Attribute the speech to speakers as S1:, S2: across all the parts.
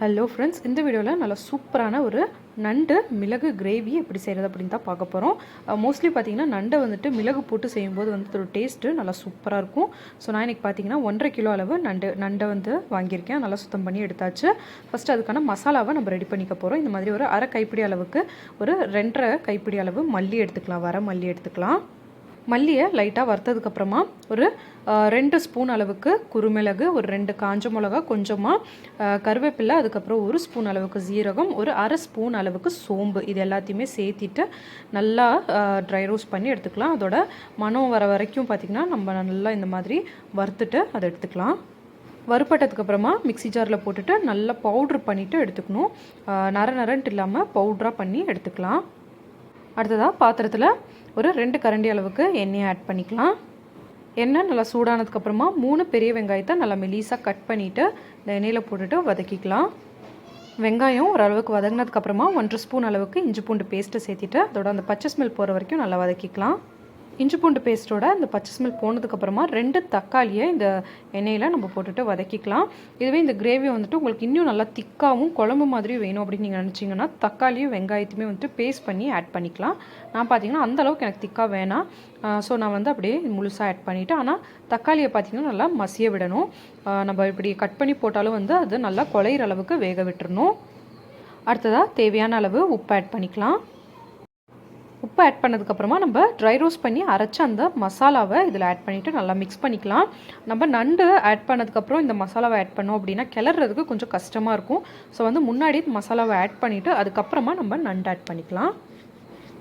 S1: Hello friends இந்த வீடியோவில் நல்லா சூப்பரான ஒரு நண்டு மிளகு கிரேவி எப்படி செய்கிறது அப்படின்னு தான் பார்க்க போகிறோம் மோஸ்ட்லி பார்த்தீங்கன்னா நண்டை வந்துட்டு மிளகு போட்டு செய்யும்போது வந்து ஒரு டேஸ்ட்டு நல்லா சூப்பராக இருக்கும். ஸோ நான் இன்றைக்கி பார்த்தீங்கன்னா ஒன்றரை கிலோ அளவு நண்டு நண்டை வந்து வாங்கியிருக்கேன். நல்லா சுத்தம் பண்ணி எடுத்தாச்சு. ஃபஸ்ட்டு அதுக்கான மசாலாவை நம்ம ரெடி பண்ணிக்க போகிறோம் இந்த மாதிரி ஒரு அரை கைப்பிடி அளவுக்கு ஒரு ரெண்டரை கைப்பிடி அளவு மல்லி எடுத்துக்கலாம் வர மல்லி எடுத்துக்கலாம். மல்லியை லைட்டாக வறுத்ததுக்கப்புறமா ஒரு ரெண்டு ஸ்பூன் அளவுக்கு குருமிளகு ஒரு ரெண்டு காஞ்ச மிளகா கொஞ்சமாக கருவேப்பிலை அதுக்கப்புறம் ஒரு ஸ்பூன் அளவுக்கு ஜீரகம் ஒரு அரை ஸ்பூன் அளவுக்கு சோம்பு இது எல்லாத்தையுமே சேர்த்திட்டு நல்லா ட்ரை ரோஸ்ட் பண்ணி எடுத்துக்கலாம். அதோட மனம் வர வரைக்கும் பார்த்திங்கன்னா நம்ம நல்லா இந்த மாதிரி வறுத்துட்டு அதை எடுத்துக்கலாம். வறுப்பட்டதுக்கு அப்புறமா மிக்ஸி ஜாரில் போட்டுட்டு நல்லா பவுட்ரு பண்ணிவிட்டு எடுத்துக்கணும். நர நரன்ட்டு இல்லாமல் பவுட்ராக பண்ணி எடுத்துக்கலாம். அடுத்ததாக பாத்திரத்தில் ஒரு ரெண்டு கரண்டி அளவுக்கு எண்ணெயை ஆட் பண்ணிக்கலாம். எண்ணெய் நல்லா சூடானதுக்கப்புறமா மூணு பெரிய வெங்காயத்தை நல்லா மெலீஸாக கட் பண்ணிவிட்டு இந்த எண்ணெயில் போட்டுட்டு வதக்கிக்கலாம். வெங்காயம் ஓரளவுக்கு வதங்கினதுக்கப்புறமா ஒன்றரை ஸ்பூன் அளவுக்கு இஞ்சி பூண்டு பேஸ்ட்டை சேர்த்திட்டு அதோட அந்த பச்சை ஸ்மெல் போகிற வரைக்கும் நல்லா வதக்கிக்கலாம். இஞ்சி பூண்டு பேஸ்ட்டோட அந்த பச்சை ஸ்மெல் போனதுக்கப்புறமா ரெண்டு தக்காளியை இந்த எண்ணெயில் நம்ம போட்டுட்டு வதக்கிக்கலாம். இதுவே இந்த கிரேவி வந்துட்டு உங்களுக்கு இன்னும் நல்லா திக்காகவும் குழம்பு மாதிரி வேணும் அப்படின்னு நீங்கள் நினச்சிங்கன்னா தக்காளியும் வெங்காயத்தையுமே வந்துட்டு பேஸ்ட் பண்ணி ஆட் பண்ணிக்கலாம். நான் பார்த்தீங்கன்னா அந்த அளவுக்கு எனக்கு திக்காக வேணாம். ஸோ நான் வந்து அப்படியே முழுசாக ஆட் பண்ணிவிட்டேன் ஆனால் தக்காளியை பார்த்தீங்கன்னா நல்லா மசிய விடணும். நம்ம இப்படி கட் பண்ணி போட்டாலும் வந்து அது நல்லா குழையிற அளவுக்கு வேக விட்டுறணும். அடுத்ததாக தேவையான அளவு உப்பு ஆட் பண்ணிக்கலாம். உப்பு ஆட் பண்ணதுக்கப்புறமா நம்ம ட்ரை ரோஸ்ட் பண்ணி அரைச்ச அந்த மசாலாவை இதில் ஆட் பண்ணிவிட்டு நல்லா மிக்ஸ் பண்ணிக்கலாம். நம்ம நண்டு ஆட் பண்ணதுக்கப்புறம் இந்த மசாலாவை ஆட் பண்ணோம் அப்படின்னா கிளறதுக்கு கொஞ்சம் கஷ்டமாக இருக்கும். ஸோ வந்து முன்னாடி மசாலாவை ஆட் பண்ணிவிட்டு அதுக்கப்புறமா நம்ம நண்டு ஆட் பண்ணிக்கலாம்.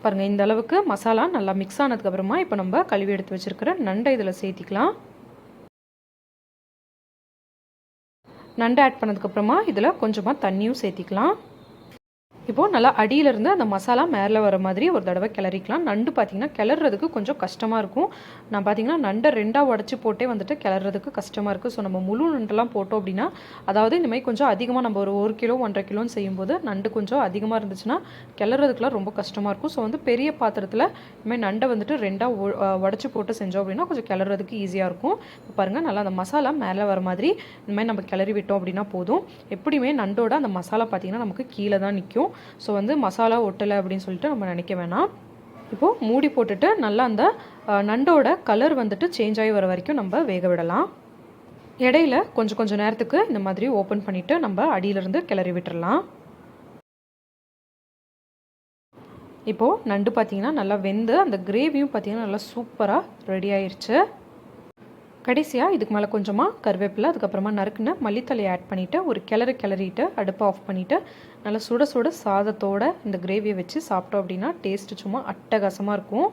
S1: பாருங்கள் இந்த அளவுக்கு மசாலா நல்லா மிக்ஸ் ஆனதுக்கப்புறமா இப்போ நம்ம கழுவி எடுத்து வச்சுருக்கிற நண்டை இதில் சேர்த்திக்கலாம். நண்டு ஆட் பண்ணதுக்கப்புறமா இதில் கொஞ்சமாக தண்ணியும் சேர்த்திக்கலாம். இப்போது நல்லா அடியிலேருந்து அந்த மசாலா மேலே வர மாதிரி ஒரு தடவை கிளறிக்கலாம். நண்டு பார்த்திங்கன்னா கிளறதுக்கு கொஞ்சம் கஷ்டமாக இருக்கும். நான் பார்த்திங்கன்னா நண்டை ரெண்டாக உடச்சி போட்டே வந்துட்டு கிளறதுக்கு கஷ்டமாக இருக்குது ஸோ நம்ம முழு நண்டெல்லாம் போட்டோம் அப்படின்னா அதாவது இந்த மாதிரி கொஞ்சம் அதிகமாக நம்ம ஒரு ஒரு கிலோ ஒன்றரை கிலோன்னு செய்யும்போது நண்டு கொஞ்சம் அதிகமாக இருந்துச்சுன்னா கிளறதுக்குலாம் ரொம்ப கஷ்டமாக இருக்கும். ஸோ வந்து பெரிய பாத்திரத்தில் இனிமேல் நண்டை வந்துட்டு ரெண்டாக உடச்சி போட்டு செஞ்சோம் அப்படின்னா கொஞ்சம் கிளறதுக்கு ஈஸியாக இருக்கும். இப்போ பாருங்கள் நல்லா அந்த மசாலா மேலே வர மாதிரி இந்த மாதிரி நம்ம கிளறி விட்டோம் அப்படின்னா போதும். எப்படியுமே நண்டோட அந்த மசாலா பார்த்திங்கன்னா நமக்கு கீழே தான் நிற்கும் ஸோ வந்து மசாலா ஒட்டலை அப்படின்னு சொல்லிட்டு நம்ம நினைக்க வேணாம். இப்போது மூடி போட்டுட்டு நல்லா அந்த நண்டோட கலர் வந்துட்டு சேஞ்ச் ஆகி வர வரைக்கும் நம்ம வேக விடலாம். இடையில கொஞ்சம் கொஞ்சம் நேரத்துக்கு இந்த மாதிரி ஓப்பன் பண்ணிவிட்டு நம்ம அடியிலிருந்து கிளறி விட்டுறலாம். இப்போது நண்டு பார்த்தீங்கன்னா நல்லா வெந்து அந்த கிரேவியும் பார்த்தீங்கன்னா நல்லா சூப்பராக ரெடி ஆயிடுச்சு கடைசியாக இதுக்கு மேலே கொஞ்சமாக கருவேப்பிலை அதுக்கப்புறமா நறுக்குன மல்லித்தலையை ஆட் பண்ணிவிட்டு ஒரு கிளறு கிளறிட்டு அடுப்பை ஆஃப் பண்ணிவிட்டு நல்லா சுட சுட சாதத்தோட இந்த கிரேவியை வச்சு சாப்பிட்டோம் அப்படின்னா டேஸ்ட்டு சும்மா அட்டகாசமாக இருக்கும்.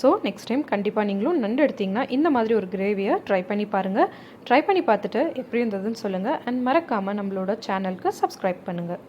S1: ஸோ நெக்ஸ்ட் டைம் கண்டிப்பாக நீங்களும் நண்டு எடுத்தீங்கன்னா இந்த மாதிரி ஒரு கிரேவியை ட்ரை பண்ணி பாருங்கள் ட்ரை பண்ணி பார்த்துட்டு எப்படி இருந்ததுன்னு சொல்லுங்கள் அண்ட் மறக்காமல் நம்மளோட சேனலுக்கு சப்ஸ்கிரைப் பண்ணுங்கள்